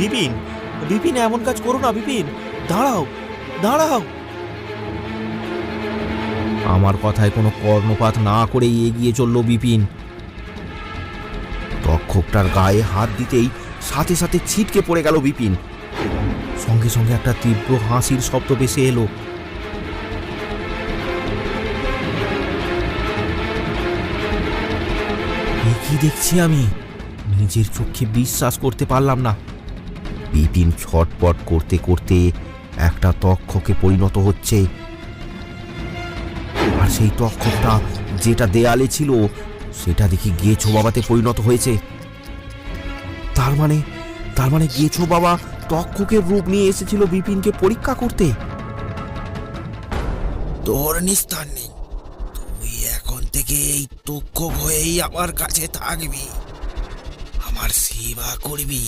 বিপিন বিপিন, এমন কাজ করো না, বিপিন। দাঁড়াও দাঁড়াও। আমার কথায় কোনো কর্ণপাত না করেই এগিয়ে চলল বিপিন। তক্ষকটার গায়ে হাত দিতেই সাথে সাথে ছিটকে পড়ে গেল বিপিন। সঙ্গে সঙ্গে একটা তীব্র হাসির শব্দ ভেসে এলো। কি দেখছি আমি? নিজের চোখে বিশ্বাস করতে পারলাম না। বিপিন ছটপট করতে করতে একটা তক্ষকে পরিণত হচ্ছে। আর সেই তক্ষকটা যেটা দেয়ালে ছিল, সেটা দেখি গেছো বাবাতে পরিণত হয়েছে। তার মানে তার মানে গেছো বাবা তক্ষকের রূপ নিয়ে এসেছিল বিপিনকে পরীক্ষা করতে। তোর নিস্তার নেই। তুই এখন থেকে এই তক্ষক হয়েই আমার কাছে থাকবি। আমার সেবা করবি।